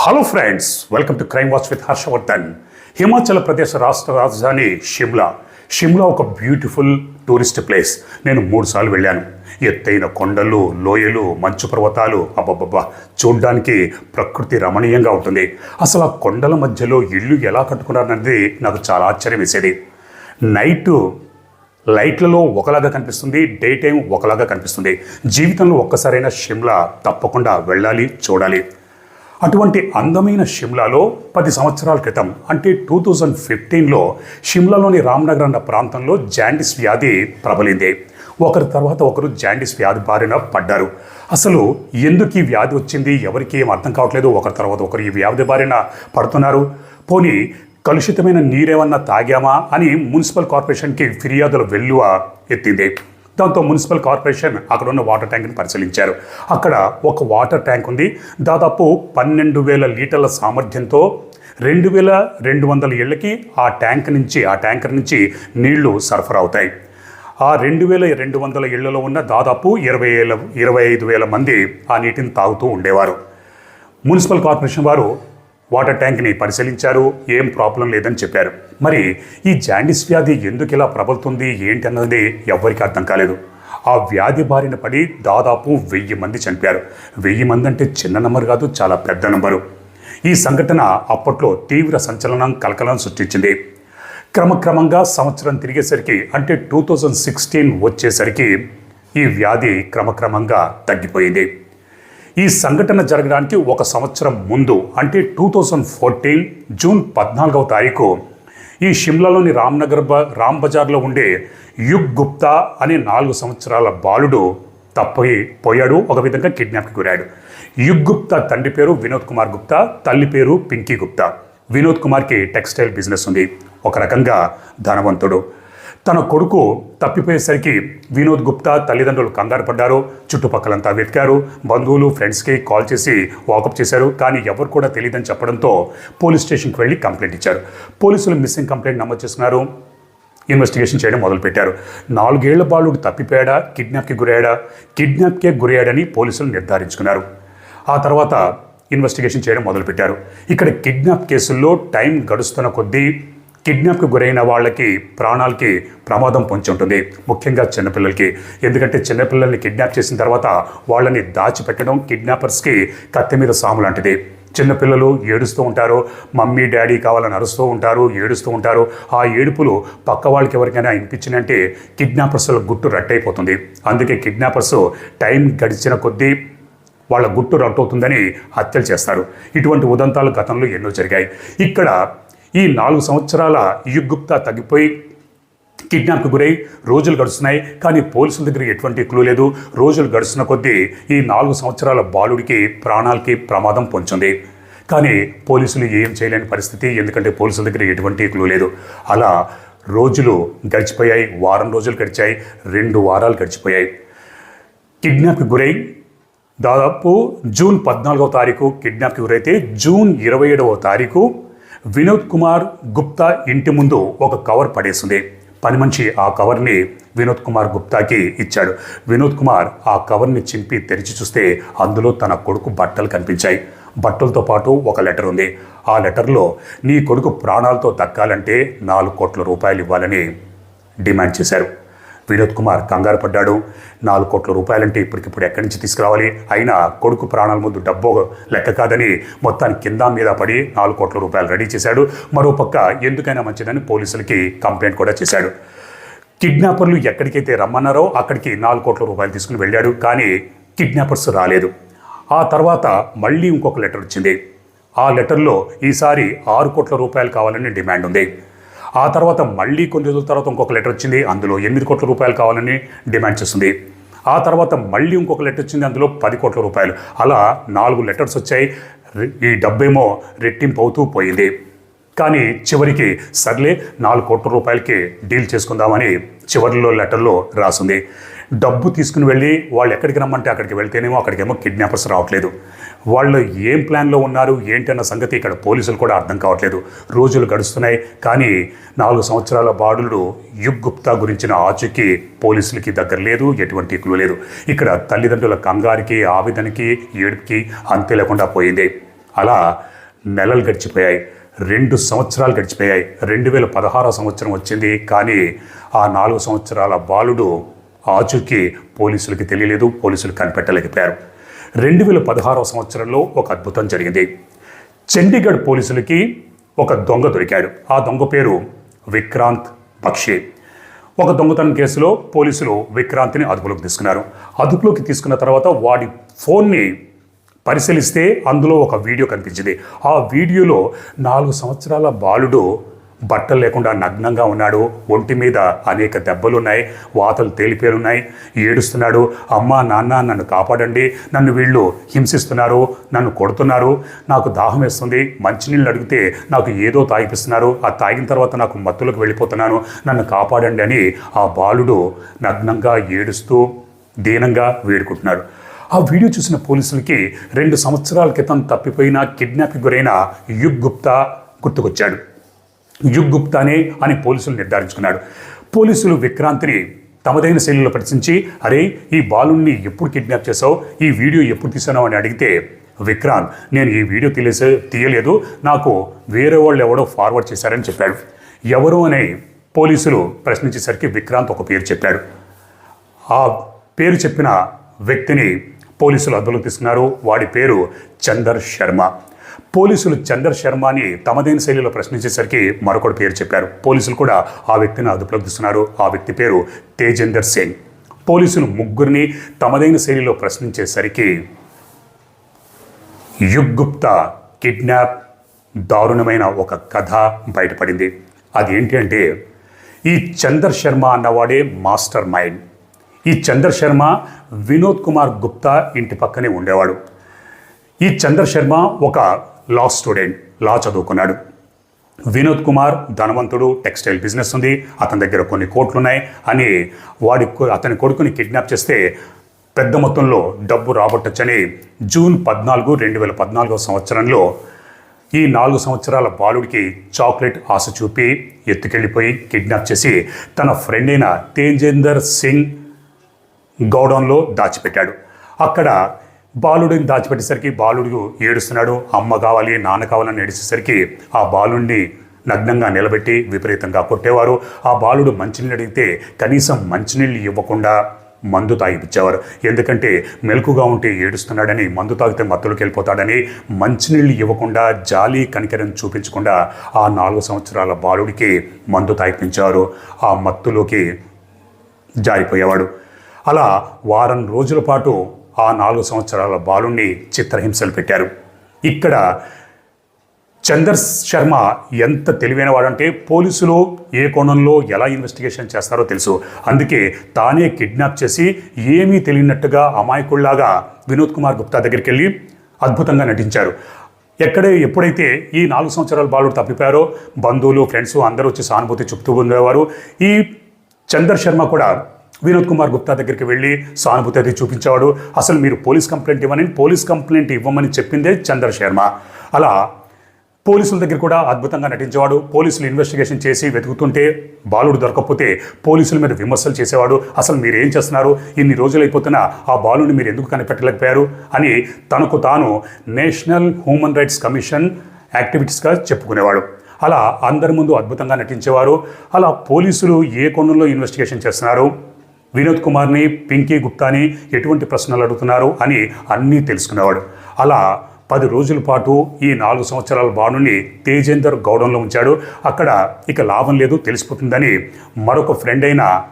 Hello friends welcome to crime watch with Harshavardhan Himachal Pradesh రాష్ట్ర రాజధాని షిమ్లా షిమ్లా ఒక beautiful tourist place నేను మూడుసార్లు వెళ్ళాను. ఎత్తైన కొండలు లోయలు మంచు పర్వతాలు అబ్బబ్బబ్బా. చూడ్డానికి ప్రకృతి రమణీయంగా ఉంటుంది. అసలు ఆ కొండల మధ్యలో ఇల్లు ఎలా కట్టుకున్నారన్నది నాకు చాలా ఆశ్చర్యం వేసేది. నైటు లైట్లలో ఒకలాగా కనిపిస్తుంది డే టైం ఒకలాగా కనిపిస్తుంది. జీవితంలో ఒక్కసారైనా షిమ్లా తప్పకుండా వెళ్ళాలి చూడాలి. అటువంటి అందమైన షిమ్లాలో పది సంవత్సరాల క్రితం అంటే టూ థౌజండ్ ఫిఫ్టీన్లో షిమ్లాలోని రామ్నగర్ అన్న ప్రాంతంలో జాండిస్ వ్యాధి ప్రబలింది. ఒకరి తర్వాత ఒకరు జాండిస్ వ్యాధి బారిన పడ్డారు. అసలు ఎందుకు ఈ వ్యాధి వచ్చింది? ఎవరికి ఏం అర్థం కావట్లేదు? ఒకరి తర్వాత ఒకరు ఈ వ్యాధి బారిన పడుతున్నారు. పోనీ కలుషితమైన నీరేమన్నా తాగామా అని మున్సిపల్ కార్పొరేషన్కి ఫిర్యాదుల వెల్లువ ఎత్తింది. దాంతో మున్సిపల్ కార్పొరేషన్ అక్కడ ఉన్న వాటర్ ట్యాంక్ని పరిశీలించారు. అక్కడ ఒక వాటర్ ట్యాంక్ ఉంది. దాదాపు పన్నెండు వేల లీటర్ల సామర్థ్యంతో రెండు వేల రెండు వందల ఏళ్ళకి ఆ ట్యాంక్ నుంచి ఆ ట్యాంకర్ నుంచి నీళ్ళు సరఫరా అవుతాయి. ఆ రెండు వేల రెండు వందల ఇళ్ళలో ఉన్న దాదాపు ఇరవై ఏళ్ళ ఇరవై ఐదు వేల మంది ఆ నీటిని తాగుతూ ఉండేవారు. మున్సిపల్ కార్పొరేషన్ వారు వాటర్ ట్యాంక్ని పరిశీలించారు. ఏం ప్రాబ్లం లేదని చెప్పారు. మరి ఈ జాండిస్ వ్యాధి ఎందుకు ఇలా ప్రబలుతుంది? ఏంటి అన్నది ఎవ్వరికీ అర్థం కాలేదు. ఆ వ్యాధి బారిన పడి దాదాపు వెయ్యి మంది చనిపోయారు. వెయ్యి మంది అంటే చిన్న నెంబర్ కాదు చాలా పెద్ద నంబరు ఈ సంఘటన అప్పట్లో తీవ్ర సంచలనం కలకలం సృష్టించింది. క్రమక్రమంగా సంవత్సరం తిరిగేసరికి అంటే టూ థౌజండ్ సిక్స్టీన్ వచ్చేసరికి ఈ వ్యాధి క్రమక్రమంగా తగ్గిపోయింది. ఈ సంఘటన జరగడానికి ఒక సంవత్సరం ముందు అంటే టూ థౌజండ్ ఫోర్టీన్ జూన్ పద్నాలుగవ తారీఖు ఈ షిమ్లాలోని రామ్నగర్ బ రామ్ బజార్లో ఉండే యుగ్ గుప్తా అనే నాలుగు సంవత్సరాల బాలుడు తప్పి పోయాడు ఒక విధంగా కిడ్నాప్కి గురాడు యుగ్ గుప్తా తండ్రి పేరు వినోద్ కుమార్ గుప్తా తల్లి పేరు పింకీ గుప్తా. వినోద్ కుమార్కి టెక్స్టైల్ బిజినెస్ ఉంది. ఒక రకంగా ధనవంతుడు. తన కొడుకు తప్పిపోయేసరికి వినోద్ గుప్తా తల్లిదండ్రులు కంగారు పడ్డారు. చుట్టుపక్కలంతా వెతికారు. బంధువులు ఫ్రెండ్స్కి కాల్ చేసి వాకప్ చేశారు. కానీ ఎవరు కూడా తెలియదని చెప్పడంతో పోలీస్ స్టేషన్కి వెళ్ళి కంప్లైంట్ ఇచ్చారు. పోలీసులు మిస్సింగ్ కంప్లైంట్ నమోదు చేస్తున్నారు ఇన్వెస్టిగేషన్ చేయడం మొదలుపెట్టారు. నాలుగేళ్ళ బాలుడు తప్పిపోయాడా? కిడ్నాప్కి గురయ్యాడా? కిడ్నాప్కే గురయ్యాడని పోలీసులు నిర్ధారించుకున్నారు. ఆ తర్వాత ఇన్వెస్టిగేషన్ చేయడం మొదలుపెట్టారు. ఇక్కడ కిడ్నాప్ కేసుల్లో టైం గడుస్తున్న కొద్దీ కిడ్నాప్కి గురైన వాళ్ళకి ప్రాణాలకి ప్రమాదం పొంచి ఉంటుంది. ముఖ్యంగా చిన్నపిల్లలకి. ఎందుకంటే చిన్నపిల్లల్ని కిడ్నాప్ చేసిన తర్వాత వాళ్ళని దాచిపెట్టడం కిడ్నాపర్స్కి కత్తి మీద సాము లాంటిది. చిన్నపిల్లలు ఏడుస్తూ ఉంటారు. మమ్మీ డాడీ కావాలని అరుస్తూ ఉంటారు ఏడుస్తూ ఉంటారు. ఆ ఏడుపులు పక్క వాళ్ళకి ఎవరికైనా వినిపించినంటే కిడ్నాపర్స్ల గుట్టు రట్టయిపోతుంది. అందుకే కిడ్నాపర్స్ టైం గడిచిన కొద్దీ వాళ్ళ గుట్టు రట్టవుతుందని హత్యలు చేస్తారు. ఇటువంటి ఉదంతాలు గతంలో ఎన్నో జరిగాయి. ఇక్కడ ఈ నాలుగు సంవత్సరాల యుగ్గుప్తా తగ్గిపోయి కిడ్నాప్కి గురై రోజులు గడుస్తున్నాయి. కానీ పోలీసుల దగ్గర ఎటువంటి క్లూ లేదు. రోజులు గడుస్తున్న కొద్దీ ఈ నాలుగు సంవత్సరాల బాలుడికి ప్రాణాలకి ప్రమాదం పొంచింది. కానీ పోలీసులు ఏం చేయలేని పరిస్థితి. ఎందుకంటే పోలీసుల దగ్గర ఎటువంటి క్లూ లేదు. అలా రోజులు గడిచిపోయాయి. వారం రోజులు గడిచాయి. రెండు వారాలు గడిచిపోయాయి. కిడ్నాప్కి గురై దాదాపు జూన్ పద్నాలుగవ తారీఖు కిడ్నాప్కి గురైతే జూన్ ఇరవై ఏడవ తారీఖు వినోద్ కుమార్ గుప్తా ఇంటి ముందు ఒక కవర్ పడేసింది. పని మనిషి ఆ కవర్ని వినోద్ కుమార్ గుప్తాకి ఇచ్చాడు. వినోద్ కుమార్ ఆ కవర్ని చింపి తెరిచి చూస్తే అందులో తన కొడుకు బట్టలు కనిపించాయి. బట్టలతో పాటు ఒక లెటర్ ఉంది. ఆ లెటర్లో నీ కొడుకు ప్రాణాలతో దక్కాలంటే నాలుగు కోట్ల రూపాయలు ఇవ్వాలని డిమాండ్ చేశారు. వినోద్ కుమార్ కంగారు పడ్డాడు. నాలుగు కోట్ల రూపాయలంటే ఇప్పటికిప్పుడు ఎక్కడి నుంచి తీసుకురావాలి? అయినా కొడుకు ప్రాణాల ముందు డబ్బు లెక్క కాదని మొత్తాన్ని కింద మీద పడి నాలుగు కోట్ల రూపాయలు రెడీ చేశాడు. మరోపక్క ఎందుకైనా మంచిదని పోలీసులకి కంప్లైంట్ కూడా చేశాడు. కిడ్నాపర్లు ఎక్కడికైతే రమ్మన్నారో అక్కడికి నాలుగు కోట్ల రూపాయలు తీసుకుని వెళ్ళాడు. కానీ కిడ్నాపర్స్ రాలేదు. ఆ తర్వాత మళ్ళీ ఇంకొక లెటర్ వచ్చింది. ఆ లెటర్లో ఈసారి ఆరు కోట్ల రూపాయలు కావాలని డిమాండ్ ఉంది. ఆ తర్వాత మళ్ళీ కొన్ని రోజుల తర్వాత ఇంకొక లెటర్ వచ్చింది అందులో ఎనిమిది కోట్ల రూపాయలు కావాలని డిమాండ్ చేస్తుంది. ఆ తర్వాత మళ్ళీ ఇంకొక లెటర్ వచ్చింది అందులో పది కోట్ల రూపాయలు. అలా నాలుగు లెటర్స్ వచ్చాయి ఈ డబ్బేమో రెట్టింపు అవుతూ పోయింది. కానీ చివరికి సర్లే నాలుగు కోట్ల రూపాయలకి డీల్ చేసుకుందామని చివరిలో లెటర్లో రాసింది. డబ్బు తీసుకుని వెళ్ళి వాళ్ళు ఎక్కడికి రమ్మంటే అక్కడికి వెళ్తేనేమో అక్కడికేమో కిడ్నాపర్స్ రావట్లేదు. వాళ్ళు ఏం ప్లాన్లో ఉన్నారు ఏంటి అన్న సంగతి ఇక్కడ పోలీసులు కూడా అర్థం కావట్లేదు. రోజులు గడుస్తున్నాయి కానీ నాలుగు సంవత్సరాల బాడులు యుగ్ గుప్తా గురించిన ఆచూకీ పోలీసులకి దగ్గర లేదు ఎటువంటి క్లూ లేదు. ఇక్కడ తల్లిదండ్రుల కంగారికి ఆవేదనకి ఏడుపుకి అంతే లేకుండా పోయింది. అలా నెలలు గడిచిపోయాయి రెండు సంవత్సరాలు గడిచిపోయాయి. రెండు వేల పదహారో సంవత్సరం వచ్చింది కానీ ఆ నాలుగు సంవత్సరాల బాలుడు ఆచూకీ పోలీసులకి తెలియలేదు పోలీసులు కనిపెట్టలేకపోయారు. రెండు వేల పదహారవ సంవత్సరంలో ఒక అద్భుతం జరిగింది. చండీగఢ్ పోలీసులకి ఒక దొంగ దొరికాడు. ఆ దొంగ పేరు విక్రాంత్ బక్షి. ఒక దొంగతనం కేసులో పోలీసులు విక్రాంత్ని అదుపులోకి తీసుకున్నారు. అదుపులోకి తీసుకున్న తర్వాత వాడి ఫోన్ని పరిశీలిస్తే అందులో ఒక వీడియో కనిపించింది. ఆ వీడియోలో నాలుగు సంవత్సరాల బాలుడు బట్టలు లేకుండా నగ్నంగా ఉన్నాడు. ఒంటి మీద అనేక దెబ్బలున్నాయి. వాతలు తేలిపేరున్నాయి ఏడుస్తున్నాడు. అమ్మ నాన్న నన్ను కాపాడండి. నన్ను వీళ్ళు హింసిస్తున్నారు. నన్ను కొడుతున్నారు. నాకు దాహం వేస్తుంది. మంచినీళ్ళు అడిగితే నాకు ఏదో తాగిపిస్తున్నారు. ఆ తాగిన తర్వాత నాకు మత్తులకు వెళ్ళిపోతున్నాను. నన్ను కాపాడండి అని ఆ బాలుడు నగ్నంగా ఏడుస్తూ దీనంగా వేడుకుంటున్నాడు. ఆ వీడియో చూసిన పోలీసులకి రెండు సంవత్సరాల క్రితం తప్పిపోయిన కిడ్నాప్కి గురైన యుగ్ గుప్తా గుర్తుకొచ్చాడు. యుగ్ గుప్తానే అని పోలీసులు నిర్ధారించుకున్నాడు పోలీసులు విక్రాంతిని తమదైన శైలిలో ప్రశ్నించి అరే ఈ బాలుణ్ణి ఎప్పుడు కిడ్నాప్ చేసావు ఈ వీడియో ఎప్పుడు తీసావు అని అడిగితే విక్రాంత్ నేను ఈ వీడియో తీసే తీయలేదు. నాకు వేరే వాళ్ళు ఎవడో ఫార్వర్డ్ చేశారని చెప్పాడు ఎవరు అని పోలీసులు ప్రశ్నించేసరికి విక్రాంత్ ఒక పేరు చెప్పాడు ఆ పేరు చెప్పిన వ్యక్తిని పోలీసులు అదుపులోకి తీసుకున్నారు. వాడి పేరు చందర్ శర్మ. పోలీసులు చందర్ శర్మని తమదైన శైలిలో ప్రశ్నించేసరికి మరొకటి పేరు చెప్పారు. పోలీసులు కూడా ఆ వ్యక్తిని అదుపులోకి తీస్తున్నారు ఆ వ్యక్తి పేరు తేజేందర్ సింగ్. పోలీసులు ముగ్గురిని తమదైన శైలిలో ప్రశ్నించేసరికి యుగ్ గుప్తా కిడ్నాప్ దారుణమైన ఒక కథ బయటపడింది. అది ఏంటి అంటే ఈ చందర్ శర్మ అన్నవాడే మాస్టర్ మైండ్. ఈ చందర్ శర్మ వినోద్ కుమార్ గుప్తా ఇంటి పక్కనే ఉండేవాడు. ఈ చందర్ శర్మ ఒక లా స్టూడెంట్ లా చదువుకున్నాడు. వినోద్ కుమార్ ధనవంతుడు టెక్స్టైల్ బిజినెస్ ఉంది అతని దగ్గర కొన్ని కోట్లున్నాయి అని వాడి అతని కొడుకుని కిడ్నాప్ చేస్తే పెద్ద మొత్తంలో డబ్బు రాబట్టొచ్చని జూన్ పద్నాలుగు రెండు వేల పద్నాలుగో సంవత్సరంలో ఈ నాలుగు సంవత్సరాల బాలుడికి చాక్లెట్ ఆశ చూపి ఎత్తుకెళ్ళిపోయి కిడ్నాప్ చేసి తన ఫ్రెండ్ అయిన తేజేందర్ సింగ్ గౌడౌన్లో దాచిపెట్టాడు. అక్కడ బాలుడిని దాచిపెట్టేసరికి బాలుడు ఏడుస్తున్నాడు అమ్మ కావాలి నాన్న కావాలని ఏడిచేసరికి ఆ బాలుడిని నగ్నంగా నిలబెట్టి విపరీతంగా కొట్టేవారు. ఆ బాలుడు మంచినీళ్ళు అడిగితే కనీసం మంచినీళ్ళు ఇవ్వకుండా మందు తాగిపించేవారు ఎందుకంటే మెలకుగా ఉంటే ఏడుస్తున్నాడని మందు తాగితే మత్తులోకి వెళ్ళిపోతాడని మంచినీళ్ళు ఇవ్వకుండా జాలి కనికరం చూపించకుండా ఆ నాలుగు సంవత్సరాల బాలుడికి మందు తాగిపించారు. ఆ మత్తులోకి జారిపోయేవాడు. అలా వారం రోజుల పాటు ఆ నాలుగు సంవత్సరాల బాలుణ్ణి చిత్రహింసలు పెట్టారు. ఇక్కడ చందర్ శర్మ ఎంత తెలివైన వాడంటే పోలీసులు ఏ కోణంలో ఎలా ఇన్వెస్టిగేషన్ చేస్తారో తెలుసు. అందుకే తానే కిడ్నాప్ చేసి ఏమీ తెలియనట్టుగా అమాయకుల్లాగా వినోద్ కుమార్ గుప్తా దగ్గరికి వెళ్ళి అద్భుతంగా నటించారు. ఎక్కడే ఎప్పుడైతే ఈ నాలుగు సంవత్సరాల బాలుడు తప్పిపోయారో బంధువులు ఫ్రెండ్స్ అందరూ వచ్చి సానుభూతి చెప్తూ ఉండేవారు. ఈ చందర్ శర్మ కూడా వినోద్ కుమార్ గుప్తా దగ్గరికి వెళ్ళి సానుభూతి అది చూపించేవాడు. అసలు మీరు పోలీస్ కంప్లైంట్ ఇవ్వని పోలీస్ కంప్లైంట్ ఇవ్వమని చెప్పిందే చంద్రశర్మ. అలా పోలీసుల దగ్గర కూడా అద్భుతంగా నటించేవాడు. పోలీసులు ఇన్వెస్టిగేషన్ చేసి వెతుకుతుంటే బాలుడు దొరకకపోతే పోలీసుల మీద విమర్శలు చేసేవాడు. అసలు మీరు ఏం చేస్తున్నారు? ఇన్ని రోజులు అయిపోతున్నా ఆ బాలుని మీరు ఎందుకు కనిపెట్టలేకపోయారు? అని తనకు తాను నేషనల్ హ్యూమన్ రైట్స్ కమిషన్ యాక్టివిటీస్గా చెప్పుకునేవాడు. అలా అందరి ముందు అద్భుతంగా నటించేవారు. అలా పోలీసులు ఏ కోణంలో ఇన్వెస్టిగేషన్ చేస్తున్నారు? వినోద్ కుమార్ని పింకీ గుప్తాని ఎటువంటి ప్రశ్నలు అడుగుతున్నారు అని అన్నీ తెలుసుకునేవాడు. అలా పది రోజుల పాటు ఈ నాలుగు సంవత్సరాల బాణుని తేజేందర్ గౌడంలో ఉంచాడు. అక్కడ ఇక లాభం లేదు తెలిసిపోతుందని మరొక ఫ్రెండ్ అయిన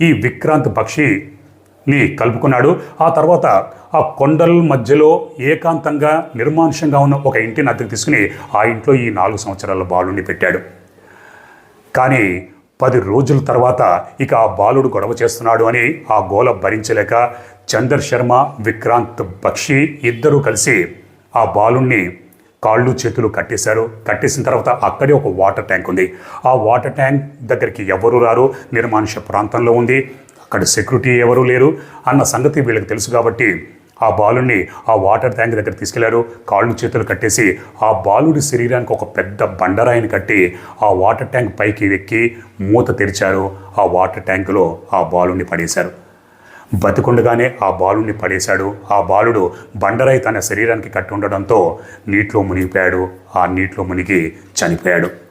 ఈ విక్రాంత్ బక్షిని కలుపుకున్నాడు. ఆ తర్వాత ఆ కొండల మధ్యలో ఏకాంతంగా నిర్మానుషంగా ఉన్న ఒక ఇంటిని అద్దెకు తీసుకుని ఆ ఇంట్లో ఈ నాలుగు సంవత్సరాల బాలుని పెట్టాడు. కానీ పది రోజుల తర్వాత ఇక ఆ బాలుడు గొడవ చేస్తున్నాడు అని ఆ గోల భరించలేక చందర్ శర్మ విక్రాంత్ బక్షి ఇద్దరూ కలిసి ఆ బాలుణ్ణి కాళ్ళు చేతులు కట్టేశారు. కట్టేసిన తర్వాత అక్కడే ఒక వాటర్ ట్యాంక్ ఉంది. ఆ వాటర్ ట్యాంక్ దగ్గరికి ఎవరు రారు? నిర్మానుష ప్రాంతంలో ఉంది. అక్కడ సెక్యూరిటీ ఎవరూ లేరు. అన్న సంగతి వీళ్ళకి తెలుసు కాబట్టి ఆ బాలుని ఆ వాటర్ ట్యాంక్ దగ్గర తీసుకెళ్ళారు. కాళ్ళు చేతులు కట్టేసి ఆ బాలుడి శరీరానికి ఒక పెద్ద బండరాయిని కట్టి ఆ వాటర్ ట్యాంక్ పైకి ఎక్కి మూత తెరిచారు. ఆ వాటర్ ట్యాంకులో ఆ బాలుని పడేశారు. బతికుండగానే ఆ బాలుడిని పడేశాడు. ఆ బాలుడు బండరాయి తన శరీరానికి కట్టి ఉండడంతో నీటిలో మునిగిపోయాడు. ఆ నీటిలో మునిగి చనిపోయాడు.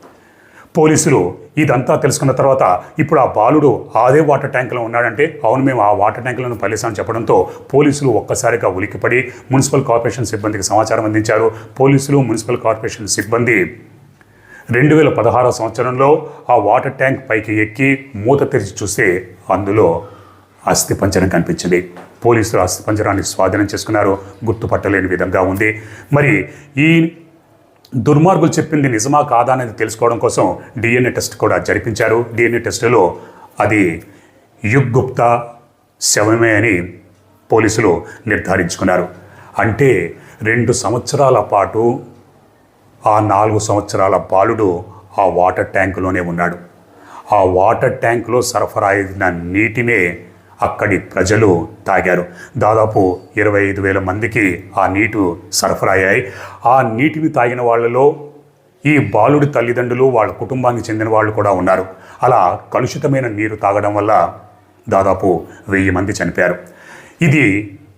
పోలీసులు ఇదంతా తెలుసుకున్న తర్వాత ఇప్పుడు ఆ బాలుడు అదే వాటర్ ట్యాంక్లో ఉన్నాడంటే అవును మేము ఆ వాటర్ ట్యాంకులను పలిసామని చెప్పడంతో పోలీసులు ఒక్కసారిగా ఉలిక్కిపడి మున్సిపల్ కార్పొరేషన్ సిబ్బందికి సమాచారం అందించారు. పోలీసులు మున్సిపల్ కార్పొరేషన్ సిబ్బంది రెండు వేల పదహారో సంవత్సరంలో ఆ వాటర్ ట్యాంక్ పైకి ఎక్కి మూత తెరిచి చూస్తే అందులో అస్థిపంజరం కనిపించింది. పోలీసులు అస్థిపంజరాన్ని స్వాధీనం చేసుకున్నారు. గుర్తుపట్టలేని విధంగా ఉంది. మరి ఈ దుర్మార్గులు చెప్పింది నిజమా కాదా అనేది తెలుసుకోవడం కోసం డిఎన్ఏ టెస్ట్ కూడా జరిపించారు. డిఎన్ఏ టెస్టులో అది యుగ్ గుప్తా శవమే అని పోలీసులు నిర్ధారించుకున్నారు. అంటే రెండు సంవత్సరాల పాటు ఆ నాలుగు సంవత్సరాల బాలుడు ఆ వాటర్ ట్యాంకులోనే ఉన్నాడు. ఆ వాటర్ ట్యాంకులో సరఫరా అయిన నీటినే అక్కడి ప్రజలు తాగారు. దాదాపు ఇరవై ఐదు వేల మందికి ఆ నీటు సరఫరా అయ్యాయి ఆ నీటిని తాగిన వాళ్ళలో ఈ బాలుడి తల్లిదండ్రులు వాళ్ళ కుటుంబానికి చెందిన వాళ్ళు కూడా ఉన్నారు. అలా కలుషితమైన నీరు తాగడం వల్ల దాదాపు వెయ్యి మంది చనిపోయారు. ఇది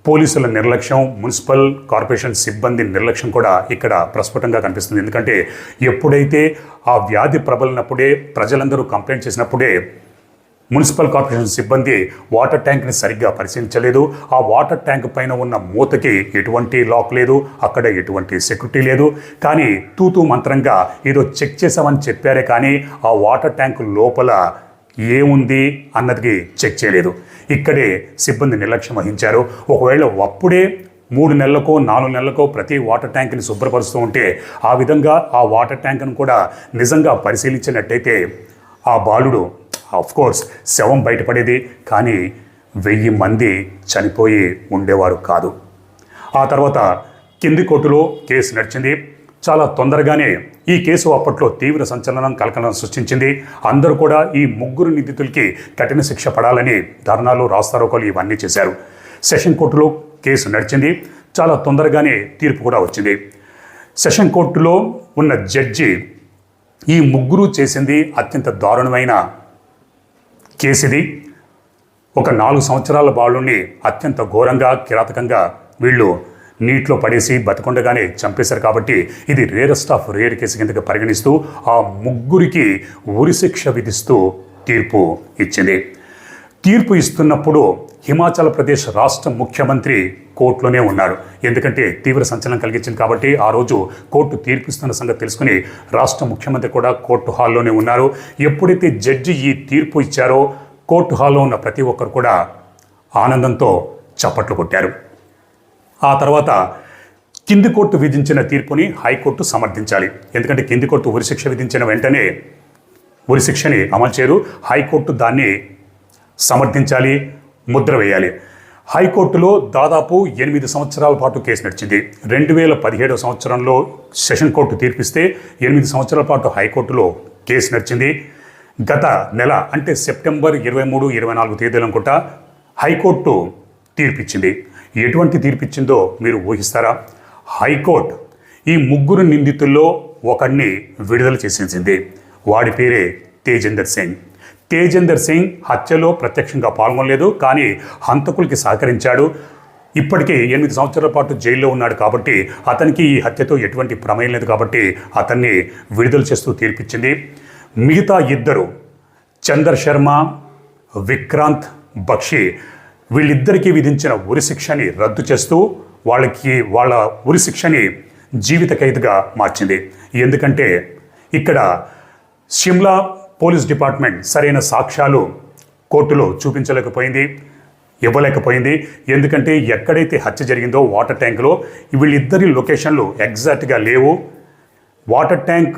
పోలీసుల నిర్లక్ష్యం మున్సిపల్ కార్పొరేషన్ సిబ్బంది నిర్లక్ష్యం కూడా ఇక్కడ ప్రస్ఫుటంగా కనిపిస్తుంది. ఎందుకంటే ఎప్పుడైతే ఆ వ్యాధి ప్రబలినప్పుడే ప్రజలందరూ కంప్లైంట్ చేసినప్పుడే మున్సిపల్ కార్పొరేషన్ సిబ్బంది వాటర్ ట్యాంక్ని సరిగ్గా పరిశీలించలేదు. ఆ వాటర్ ట్యాంక్ పైన ఉన్న మూతకి ఎటువంటి లాక్ లేదు. అక్కడ ఎటువంటి సెక్యూరిటీ లేదు. కానీ తూతూ మంత్రంగా ఏదో చెక్ చేసామని చెప్పారే కానీ ఆ వాటర్ ట్యాంక్ లోపల ఏముంది అన్నది చెక్ చేయలేదు. ఇక్కడే సిబ్బంది నిర్లక్ష్యం వహించారు. ఒకవేళ అప్పుడే మూడు నెలలకో నాలుగు నెలలకో ప్రతి వాటర్ ట్యాంక్ని శుభ్రపరుస్తూ ఉంటే ఆ విధంగా ఆ వాటర్ ట్యాంక్ను కూడా నిజంగా పరిశీలించినట్టయితే ఆ బాలుడు కోర్స్ శవం బయటపడేది కానీ వెయ్యి మంది చనిపోయి ఉండేవారు కాదు. ఆ తర్వాత కింది కోర్టులో కేసు నడిచింది. చాలా తొందరగానే ఈ కేసు అప్పట్లో తీవ్ర సంచలనం కలకలం సృష్టించింది. అందరూ కూడా ఈ ముగ్గురు నిందితులకి కఠిన శిక్ష పడాలని ధర్నాలు రాస్తారోకోలు ఇవన్నీ చేశారు. సెషన్ కోర్టులో కేసు నడిచింది. చాలా తొందరగానే తీర్పు కూడా వచ్చింది. సెషన్ కోర్టులో ఉన్న జడ్జి ఈ ముగ్గురు చేసింది అత్యంత దారుణమైన కేసిది. ఒక నాలుగు సంవత్సరాల బాలుని అత్యంత ఘోరంగా కిరాతకంగా వీళ్ళు నీటిలో పడేసి బతకుండగానే చంపేశారు కాబట్టి ఇది రేరెస్ట్ ఆఫ్ రేర్ కేసు కిందకి పరిగణిస్తూ ఆ ముగ్గురికి ఉరిశిక్ష విధిస్తూ తీర్పు ఇచ్చింది. తీర్పు ఇస్తున్నప్పుడు హిమాచల్ ప్రదేశ్ రాష్ట్ర ముఖ్యమంత్రి కోర్టులోనే ఉన్నారు. ఎందుకంటే తీవ్ర సంచలనం కలిగించింది కాబట్టి ఆ రోజు కోర్టు తీర్పిస్తున్న సంగతి తెలుసుకుని రాష్ట్ర ముఖ్యమంత్రి కూడా కోర్టు హాల్లోనే ఉన్నారు. ఎప్పుడైతే జడ్జి ఈ తీర్పు ఇచ్చారో కోర్టు హాల్లో ఉన్న ప్రతి ఒక్కరు కూడా ఆనందంతో చప్పట్లు కొట్టారు. ఆ తర్వాత కింది కోర్టు విధించిన తీర్పుని హైకోర్టు సమర్థించాలి. ఎందుకంటే కింది కోర్టు ఉరిశిక్ష విధించిన వెంటనే ఉరిశిక్షని అమలు చేయరు. హైకోర్టు దాన్ని సమర్థించాలి. ముద్ర వేయాలి. హైకోర్టులో దాదాపు ఎనిమిది సంవత్సరాల పాటు కేసు నడిచింది. రెండు వేల పదిహేడవ సంవత్సరంలో సెషన్ కోర్టు తీర్పిస్తే ఎనిమిది సంవత్సరాల పాటు హైకోర్టులో కేసు నడిచింది. గత నెల అంటే సెప్టెంబర్ ఇరవై మూడు ఇరవై నాలుగు తేదీలు అనుకుంటా హైకోర్టు తీర్పిచ్చింది. ఎటువంటి తీర్పిచ్చిందో మీరు ఊహిస్తారా? హైకోర్టు ఈ ముగ్గురు నిందితుల్లో ఒకడిని విడుదల చేసేసింది వాడి పేరే తేజేందర్ సింగ్. తేజేందర్ సింగ్ హత్యలో ప్రత్యక్షంగా పాల్గొనలేదు కానీ హంతకులకి సహకరించాడు. ఇప్పటికే ఎనిమిది సంవత్సరాల పాటు జైల్లో ఉన్నాడు కాబట్టి అతనికి ఈ హత్యతో ఎటువంటి ప్రమేయం లేదు కాబట్టి అతన్ని విడుదల చేస్తూ తీర్పిచ్చింది. మిగతా ఇద్దరు చందర్ శర్మ విక్రాంత్ బక్షి వీళ్ళిద్దరికీ విధించిన ఉరిశిక్షని రద్దు చేస్తూ వాళ్ళకి వాళ్ళ ఉరిశిక్షని జీవిత ఖైదుగా మార్చింది. ఎందుకంటే ఇక్కడ షిమ్లా పోలీస్ డిపార్ట్మెంట్ సరైన సాక్ష్యాలు కోర్టులో చూపించలేకపోయింది ఇవ్వలేకపోయింది. ఎందుకంటే ఎక్కడైతే హత్య జరిగిందో వాటర్ ట్యాంకులో వీళ్ళిద్దరి లొకేషన్లు ఎగ్జాక్ట్గా లేవు. వాటర్ ట్యాంక్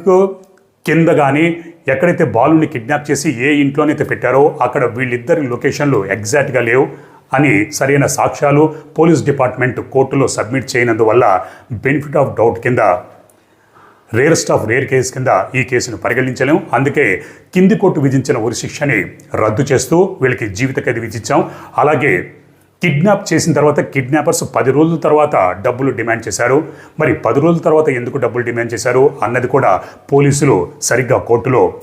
కింద కానీ ఎక్కడైతే బాలుని కిడ్నాప్ చేసి ఏ ఇంట్లోనైతే పెట్టారో అక్కడ వీళ్ళిద్దరి లొకేషన్లు ఎగ్జాక్ట్గా లేవు అని సరైన సాక్ష్యాలు పోలీస్ డిపార్ట్మెంట్ కోర్టులో సబ్మిట్ చేయనందువల్ల బెనిఫిట్ ఆఫ్ డౌట్ కింద రేరెస్ట్ ఆఫ్ రేర్ కేసు కింద ఈ కేసును పరిగణించలేం. అందుకే కింది కోర్టు విధించిన ఉరి శిక్షని రద్దు చేస్తూ వీళ్ళకి జీవిత ఖైదు విధించాం. అలాగే కిడ్నాప్ చేసిన తర్వాత కిడ్నాపర్స్ పది రోజుల తర్వాత డబ్బులు డిమాండ్ చేశారు. మరి పది రోజుల తర్వాత ఎందుకు డబ్బులు డిమాండ్ చేశారు అన్నది కూడా పోలీసులు సరిగ్గా కోర్టులో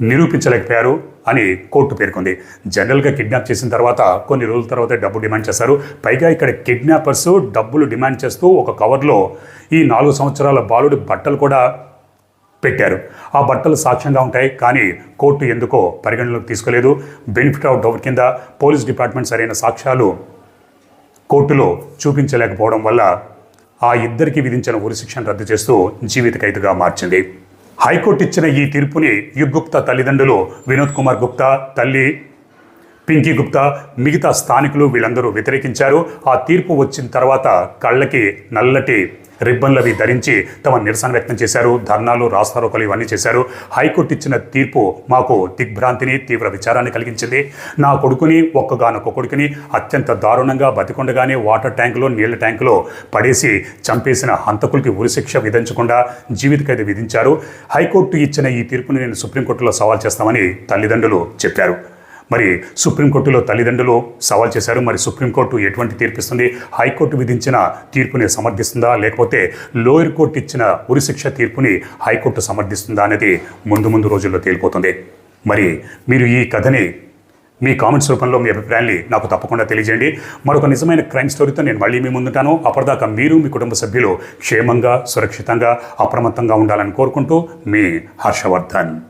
నిరూపించలేకపోయారు. అని కోర్టు పేర్కొంది. జనరల్గా కిడ్నాప్ చేసిన తర్వాత కొన్ని రోజుల తర్వాత డబ్బు డిమాండ్ చేస్తారు పైగా ఇక్కడ కిడ్నాపర్స్ డబ్బులు డిమాండ్ చేస్తూ ఒక కవర్లో ఈ నాలుగు సంవత్సరాల బాలుడి బట్టలు కూడా పెట్టారు. ఆ బట్టలు సాక్ష్యంగా ఉంటాయి. కానీ కోర్టు ఎందుకో పరిగణలోకి తీసుకోలేదు. బెనిఫిట్ ఆఫ్ డౌట్ కింద పోలీస్ డిపార్ట్మెంట్ సరైన సాక్ష్యాలు కోర్టులో చూపించలేకపోవడం వల్ల ఆ ఇద్దరికి విధించిన ఉరిశిక్షను రద్దు చేస్తూ జీవిత ఖైదుగా మార్చింది. హైకోర్టు ఇచ్చిన ఈ తీర్పుని యుగ్ గుప్తా తల్లిదండ్రులు వినోద్ కుమార్ గుప్తా తల్లి పింకీ గుప్తా మిగతా స్థానికులు వీళ్ళందరూ వ్యతిరేకించారు. ఆ తీర్పు వచ్చిన తర్వాత కళ్ళకి నల్లటి రిబ్బన్లవి ధరించి తమ నిరసన వ్యక్తం చేశారు. ధర్నాలు రాస్తారోకలు ఇవన్నీ చేశారు. హైకోర్టు ఇచ్చిన తీర్పు మాకు దిగ్భ్రాంతిని తీవ్ర విచారాన్ని కలిగించింది. నా కొడుకుని ఒక్కగానొక్క కొడుకుని అత్యంత దారుణంగా బతికొండగానే వాటర్ ట్యాంకులో నీళ్ళ ట్యాంకులో పడేసి చంపేసిన హంతకులకి ఉరిశిక్ష విధించకుండా జీవిత ఖైదు విధించారు. హైకోర్టు ఇచ్చిన ఈ తీర్పుని నేను సుప్రీంకోర్టులో సవాల్ చేస్తామని తల్లిదండ్రులు చెప్పారు. మరి సుప్రీంకోర్టులో తల్లిదండ్రులు సవాల్ చేశారు. మరి సుప్రీంకోర్టు ఎటువంటి తీర్పిస్తుంది? హైకోర్టు విధించిన తీర్పుని సమర్థిస్తుందా? లేకపోతే లోయర్ కోర్టు ఇచ్చిన ఉరిశిక్ష తీర్పుని హైకోర్టు సమర్థిస్తుందా అనేది ముందు ముందు రోజుల్లో తేలిపోతుంది. మరి మీరు ఈ కథని మీ కామెంట్స్ రూపంలో మీ అభిప్రాయాన్ని నాకు తప్పకుండా తెలియజేయండి. మరొక నిజమైన క్రైమ్ స్టోరీతో నేను మళ్ళీ మీ ముందుంటాను. అప్పటిదాకా మీరు మీ కుటుంబ సభ్యులు క్షేమంగా సురక్షితంగా అప్రమత్తంగా ఉండాలని కోరుకుంటూ మీ హర్షవర్ధన్.